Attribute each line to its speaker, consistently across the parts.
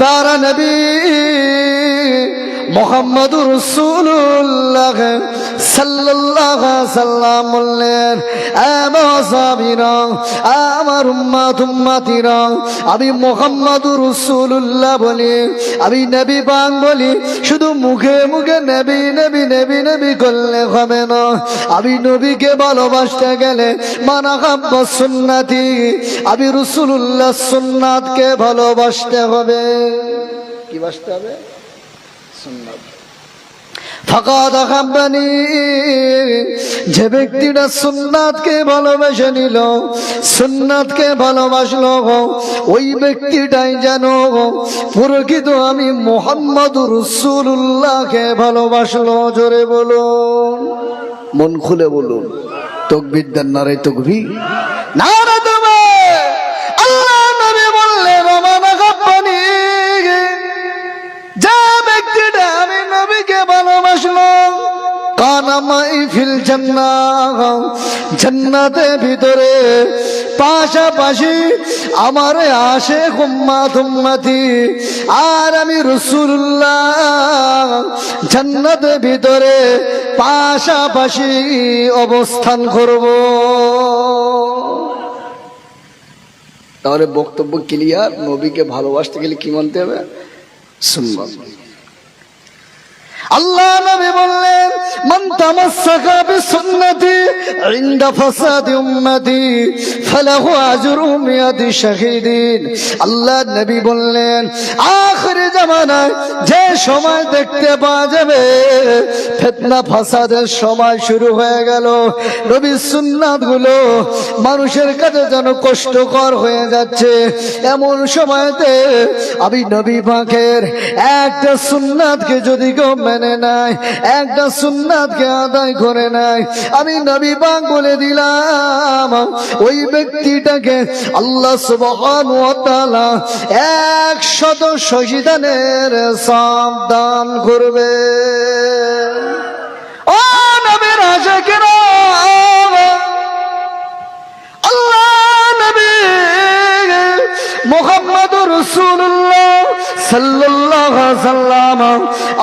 Speaker 1: তারা নবী মোহাম্মদুর রসুল্লাহ সাল্লাল্লাহ সাল্লাম বললেন আমার উম্মাত উম্মাতিরা আমি মোহাম্মদ রসুল্লাহ বলি, আমি নবী পাক বলি, শুধু মুখে মুখে নবী নবী নবী নবী করলে হবে না। আমি নবীকে ভালোবাসতে গেলে মানা হাব্ব সুন্নাতি, আমি রসুল্লাহ সুন্নাতকে ভালোবাসতে হবে। কি বাসতে হবে? সুন্নাত। ফাকাদ আহাব্বানি যে ব্যক্তিটা সুন্নাতকে ভালোবেসে নিল সুন্নাতকে ভালোবাসলো ওই ব্যক্তিটাই যেন প্রকৃত আমি মোহাম্মদ রসুল্লাহকে ভালোবাসলো। জোরে বলুন। মন খুলে বলুন। তকবির দেন নারে তকবি নারে ফিল জান্নাতে ভিতরে পাশাপাশি আমার আসে উম্মাত উম্মতি আর আমি রসুল্লাহ জান্নাতে ভিতরে পাশাপাশি অবস্থান করব। তাহলে বক্তব্য ক্লিয়ার নবীকে ভালোবাসতে গেলে কি মানতে হবে? সুন্নত আল্লাহ নবী বললেন, মান তামাসসাকা বিসুন্নতি ইনদা ফাসাদি উম্মতি ফালাহু আজরু মিয়াতি শাহিদিন। আল্লাহ নবী বললেন, আখিরি জামানায় যে সময় দেখতে পাওয়া যাবে, ফিতনা ফাসাদের সময় শুরু হয়ে গেল। নবী সুন্নাতগুলো মানুষের কাছে যেন কষ্টকর হয়ে যাচ্ছে। এমন সময়তে আমি নবী পাখের একটা সুন্নাতকে যদি কেউ মেনে নেয় একটা সুন্নাতকে আদায় করে নেয় আমি নবী পাক বলে দিলাম, ওই ব্যক্তিটাকে আল্লাহ সুবহান ওয়া তাআলা একশত শহীদানের সাবধান করবে। ও নবীর আশিকেরা আল্লাহ নবী মোহাম্মদ রসুল্লাহ সাল্লাল্লাহু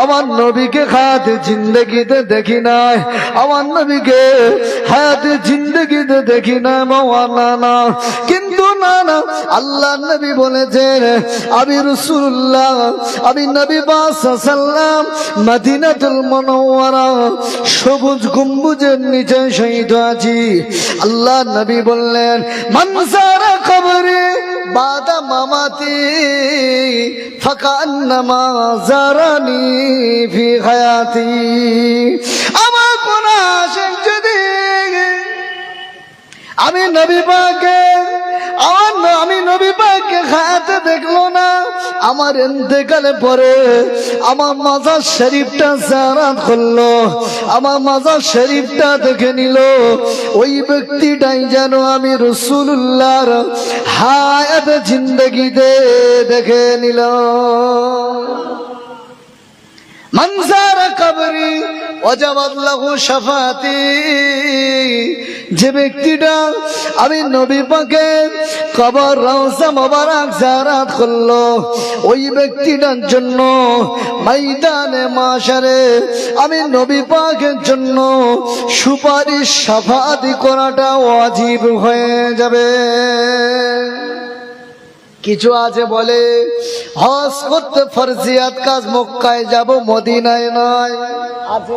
Speaker 1: আমার নবীকে হায়াতে জিন্দগিতে দেখি নাই। আমার নবীকে হায়াতে জিন্দগিতে দেখি নাই, মাওলানা। কিন্তু না না, আল্লাহ নবী বলেছেন, আমি রসুল্লাহ, আমি নবী বাস সাল্লাম, মদিনাতুল মুনাওয়ারা, সবুজ গম্বুজের নিচে শহীদ আছি আল্লাহ নবী বললেন মনসারা কবরে মামাতি ফাকান্নামা জারানি ফি হায়াতি। আমার কোন আশেক যদি আমি নবী পাকে আমার আমি নবী পাকে খায়াতে দেখল না। আমার এতেকালে পরে আমার মাজার শরীফটা জারাত করল। আমার মাজার শরীফটা দেখে নিল। ওই ব্যক্তিটাই যেন আমি রসুল্লাহর হায়াত জিন্দগিতে দেখে নিল। মনসার কবরি ওজাবাদ লাহু শাফাতি। যে ব্যক্তিটা আমি নবী পাকে কবর, রওজা মোবারক জারাত করল, ওই ব্যক্তিটার জন্য ময়দানে মাশারে আমি নবী পাকের জন্য সুপারিশ সাফাতি করাটা ওয়াজিব হয়ে যাবে। কিছু আছে বলে হজ করতে ফরজিয়াত কাজ মক্কায় যাব মদিনায় নয়। আছে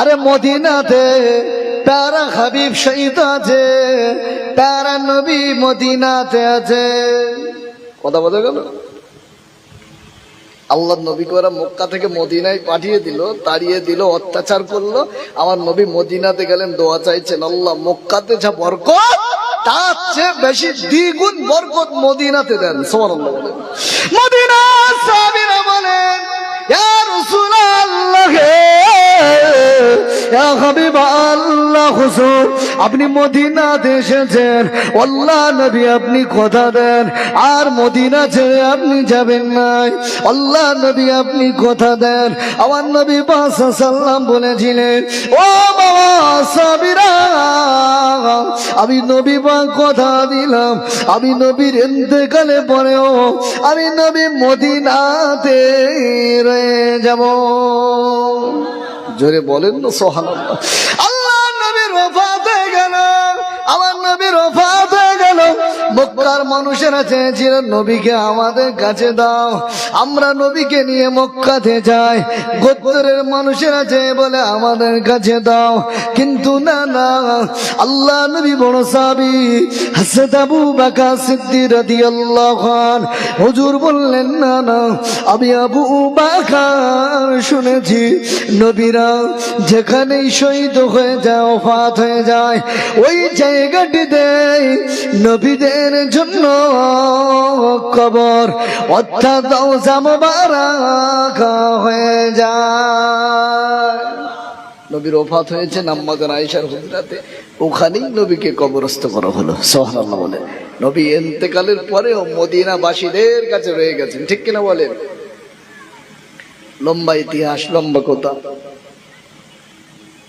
Speaker 1: আরে মদিনাতে প্যারা হাবিব শহীদ আছে প্যারা নবী মদিনাতে আছে। কথা বোঝা গেল? আল্লাহ নবীকে ওরা মক্কা থেকে মদিনায় পাঠিয়ে দিল তাড়িয়ে দিল অত্যাচার করল। আমার নবী মদিনাতে গেলেন দোয়া চাইছেন আল্লাহ মক্কাতে যা বরকত! তার চেয়ে বেশি দ্বিগুণ বরকত মদিনাতে দেন সোমান মদিনা বলেন আপনি মদিনা এসেছেন। আল্লাহ নবী আপনি কথা দেন। আর মদিনা ছেড়ে আপনি যাবেন নাই। আল্লাহ নবী আপনি কথা দেন। আমার নবী সাল্লাম বলেছিলেন, ও বাবা সাবিরা, আমি নবী বা কথা দিলাম। আমি নবীর এতেকালে পরেও আমি নবী মদিনাতে রয়ে যাব। জোরে বলেন না সোহান আল্লাহ নবীর ওফাত হয়ে গেল আমার নবীর গেল মক্কার মানুষেরা চেয়েছিল নবীকে আমাদের কাছে দাও। আমরা নবীকে নিয়ে মক্কাতে যাই। গোত্তরের মানুষেরা চেয়ে বলে আমাদের কাছে দাও। কিন্তু না না, আল্লাহ নবী বড় সাবি হাসেদ আবু বাকা সিদ্দি রাদিয়াল্লাহু খান হুজুর বললেন, না না, আমি আবু বাকার শুনেছি। নবীরা যেখানেই শহীদ হয়ে যায়, ওফাত হয়ে যায়, ওই জায়গাটিতে নবীদের জন্য কবর অর্থাৎ জামবারাকা হয়ে যায়। নবীর ওফাত হয়েছে নাম্মাজান আয়েশার হুজরাতে। ওখানেই নবীকে কবরস্থ করা হলো। সোহানাল্লাহ বলে নবী এন্তেকালের পরেও মদিনাবাসীদের কাছে রয়ে গেছেন। ঠিক কিনা বলেন? লম্বা ইতিহাস, লম্বা কথা।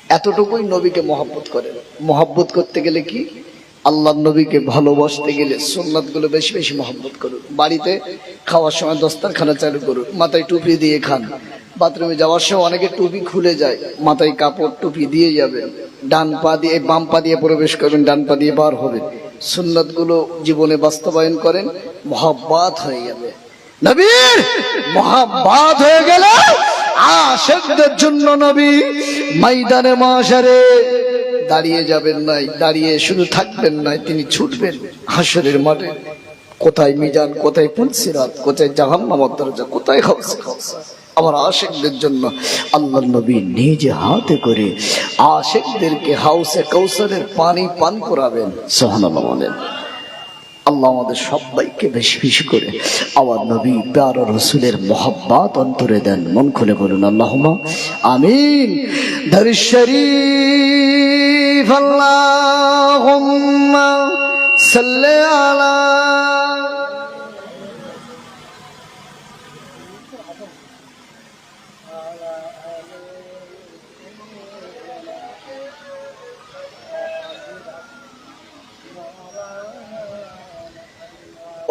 Speaker 1: এতটুকুই নবীকে মহব্বত করেন। মহব্বত করতে গেলে কি? আল্লাহ নবীকে ভালোবাসতে গেলে সুন্নাতগুলো বেশি বেশি মহব্বত করুন। বাড়িতে খাওয়ার সময় দস্তারখানা চালু করুন। মাথায় টুপি দিয়ে খান। বাথরুমে যাওয়ার সময় অনেকে টুপি খুলে যায়। মাথায় কাপড় টুপি দিয়ে যাবেন ডান পা দিয়ে বাম পা দিয়ে প্রবেশ করবেন ডান পা দিয়ে বার হবেন। সুন্নাতগুলো জীবনে বাস্তবায়ন করেন, মহাব্বাত হয়ে যাবে। নবীর মহাব্বাত হয়ে গেল আশেকদের জন্য নবী, ময়দানে মহাসারে দাঁড়িয়ে যাবেন নাই, দাঁড়িয়ে শুধু থাকবেন নাই, তিনি ছুটবেন হাসরের মাঠে। কোথায় মিজান, কোথায় পুলসিরাত কোথায় জাহান্নামত দরজা, কোথায় খাওসে আমার আশেকদের জন্য আল্লাহ নবী নিজে হাতে করে আশেকদেরকে হাউসে কৌশলের পানি পান করাবেন। সোহানাল্লাহ বলেন। আল্লাহ আমাদের সবাইকে বেশি বেশি করে আমার নবী প্যার রসুলের মহাব্বাত অন্তরে দেন। মন খুলে বলুন আল্লাহমা আমিন। ধর সাল্লি আলা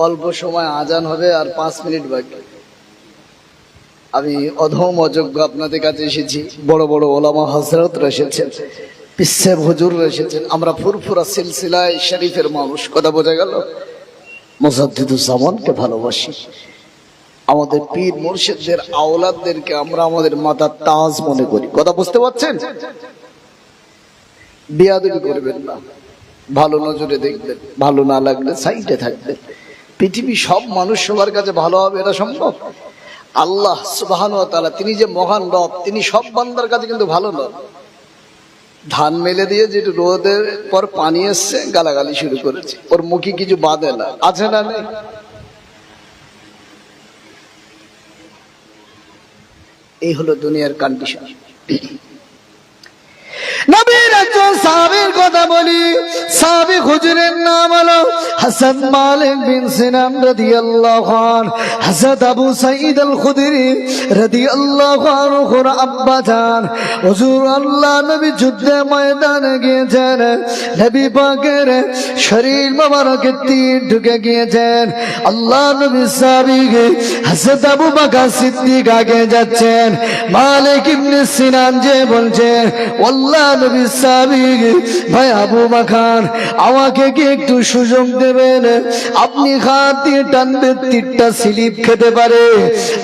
Speaker 1: অল্প সময় আজান হবে আর পাঁচ মিনিট বাকি। আমি অধম অযোগ্য আপনাদের কাছে এসেছি। বড় বড় ওলামা হজরতরা এসেছেন। পিসে হুজুর এসেছেন। আমরা ফুরফুরা সিলসিলায় শরীফের মানুষ। কথা বোঝা গেল? মোজাদ্দিদুজ্জামানকে ভালোবাসি। আমাদের পীর মুর্শিদদের আওলাদদেরকে আমরা আমাদের মাতার তাজ মনে করি। কথা বুঝতে পারছেন? বিয়াদবি করবেন না। ভালো নজরে দেখবেন, ভালো না লাগলে সাইডে থাকবেন। পৃথিবী সব মানুষ সবার কাছে ভালো হবে, এটা সম্ভব? আল্লাহ সুবাহান তিনি যে মহান রব, তিনি সব বান্দার কাছে কিন্তু ভালো নন। ধান মেলে দিয়ে যেটু রোদের পর পানি এসছে, গালাগালি শুরু করেছে। ওর মুখে কিছু বাঁধে না। আছে না নেই? এই হলো দুনিয়ার কন্ডিশন নবীর একজন সাহাবীর কথা বলি। সাহাবী হুজুরের নাম হলো হাসান মালিক বিন সিনান রাদিয়াল্লাহু আনহু। হযরত আবু সাঈদ আল খুদরি রাদিয়াল্লাহু আনহু আব্বা জান। হুজুর আল্লাহ নবী যুদ্ধে ময়দানে গিয়েছেন। নবী পাকের শরীর মোবারকে তীর ঢুকে গিয়েছেন। আল্লাহ নবী সাহাবী হযরত আবু বকর সিদ্দিক আগে যাচ্ছেন। মালিক ইবনে সিনান যে বলছেন আল্লাহ নবী সাহাবী ভাই আবু বকর আমাকে কি একটু সুযোগ দেবেন? আপনি হাত দিয়ে টানবে তিনটা স্লিপ খেতে পারে।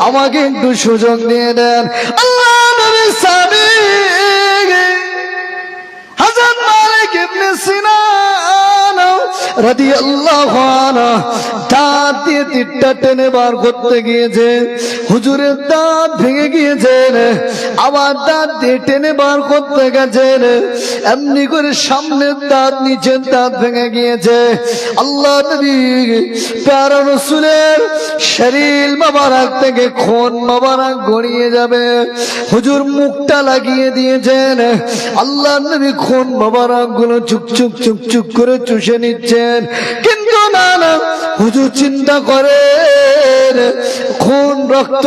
Speaker 1: আমাকে একটু সুযোগ দিয়ে দেন। আল্লাহ নবী সাহাবী হাজার মালিক ইবনে সিনান রাদিয়াল্লাহু আনহু দাঁত এমনি করে সামনের দাঁত, নিচের দাঁত ভেঙে গিয়েছে। আল্লাহ থেকে খুন মোবারক গড়িয়ে যাবে। হুজুর মুখটা লাগিয়ে দিয়েছেন। আল্লাহ নবী খুন মোবারকগুলো চুক করে চুষে নিচ্ছেন কিন্তু না না হুজুর চিন্তা করে খুন রক্ত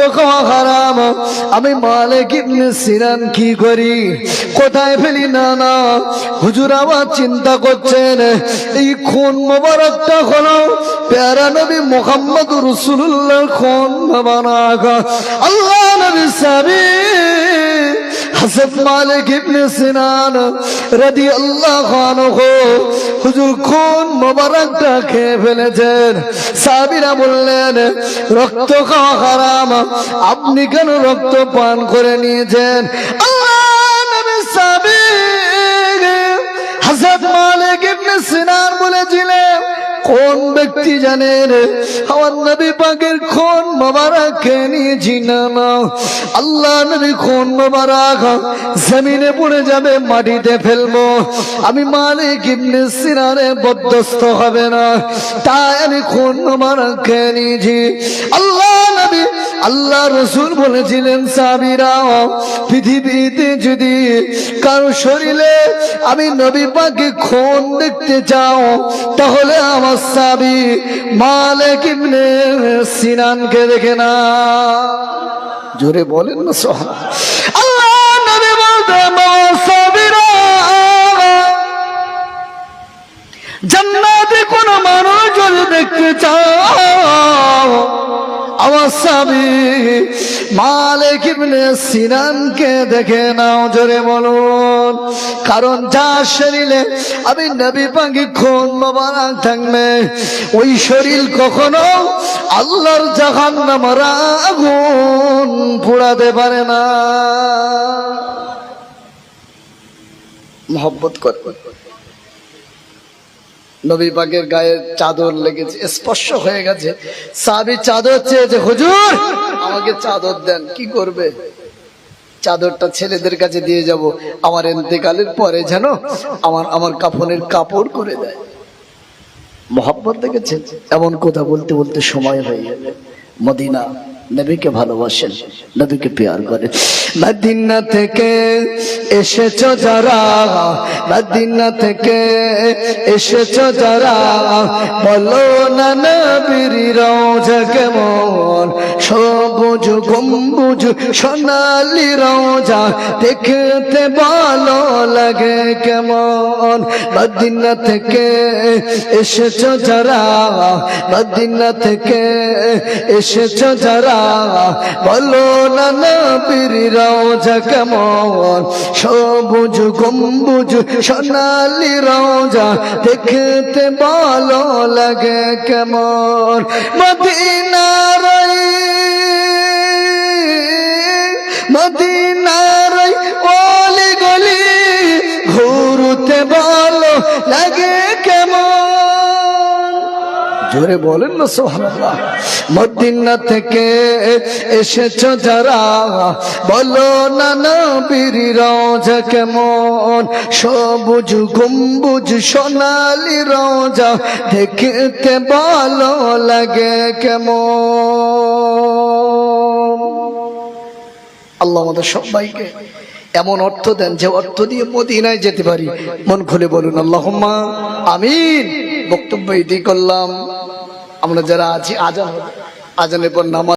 Speaker 1: হারাম। আমি কি করি? কোথায় ফেলি না না হুজুর আবার চিন্তা করছেন, এই খুন মোবারকটা হলো প্যারা নবী মোহাম্মদ রসুল্লাহ খুন মোবারক আল্লাহ নবী সাবি হাসব মালিক ইবনে সিনান রাদিয়াল্লাহু আনহু, হুজুর খুন মোবারকটা খেয়ে ফেলেছেন। সাহাবীরা বললেন, রক্ত খাওয়া হারাম, আপনি কেন রক্ত পান করে নিয়েছেন? আল্লাহ নবী সাহাবী হাসব মালিক ইবনে সিনান বলেছিলেন কোন ব্যক্তি রে? আমার নবী পাকের খুন মোবারক খেয়ে নিয়েছি না আল্লাহ নবী খুন মোবারক জমিনে পড়ে যাবে, মাটিতে ফেলব। আমি মালিক ইবনে সিনারে বদ্ধস্ত হবে না। তাই আমি খুন মোবারক খেয়ে নিয়েছি। আল্লাহ নবী আল্লাহ রসুল বলেছিলেন সাবিরা পৃথিবীতে যদি কারও শরীরে আমি নবী পাকে খুন দেখতে চাও, তাহলে আমার সাবি মালিক ইবনে সিনানকে দেখে না। জোরে বলেন না সোহান আল্লাহ নবী বলতে সাবিরা কোন মানুষ যদি দেখতে চাও আমার স্বামী মালিক ইবনে সিনানকে দেখে নাও, জোরে বলুন। কারণ যার শরীরে আমি নবী পাখি খুন মোবারক থাকবে, ওই শরীর কখনো আল্লাহর জাহান নামার আগুন পোড়াতে পারে না। মহব্বত করবে নবী পাকের গায়ে চাদর লেগেছে, স্পর্শ হয়ে গেছে। সাবি চাদর চেয়েছে হুজুর, আমাকে চাদর দেন, কি করবে? চাদরটা ছেলেদের কাছে দিয়ে যাব। আমার এতেকালের পরে যেন আমার আমার কাফনের কাপড় করে দেয়। মোহাম্মত দেখেছেন? এমন কথা বলতে বলতে সময় হয়ে যাবে মদিনা নবীকে ভালোবাসেন, নবীকে পেয়ার করেন। মদিনা থেকে এসেছ যারা, মদিনা থেকে এসেছ যারা, বলো না নবীর রওজা কেমন? সবুজ গম্বুজ, সোনালি রওজা, দেখতে ভালো লাগে কেমন? মদিনা থেকে এসেছ যারা, মদিনা থেকে এসেছ যারা, বলো না নবীর রওজা কেমন সবুজ গম্বুজ, সোনালি রওজা দেখতে ভালো লাগে কেমন? মদিনার মদিনার ওলি গলি ঘুরতে ভালো লাগে জোরে বলেন না সোহানাল্লাহ মদিনা থেকে এসেছ যারা, বলো না নবীর রওজা কেমন? সবুজ গম্বুজ, সোনালি রওজা দেখতে ভালো লাগে কেমন? আল্লাহ আমাদের সবাইকে এমন অর্থ দেন যে অর্থ দিয়ে মদিনায় যেতে পারি। মন খুলে বলুন, আল্লাহম্মা আমিন। বক্তব্য এটি করলাম আমরা যারা আছি আজান। আজানের পর নামাজ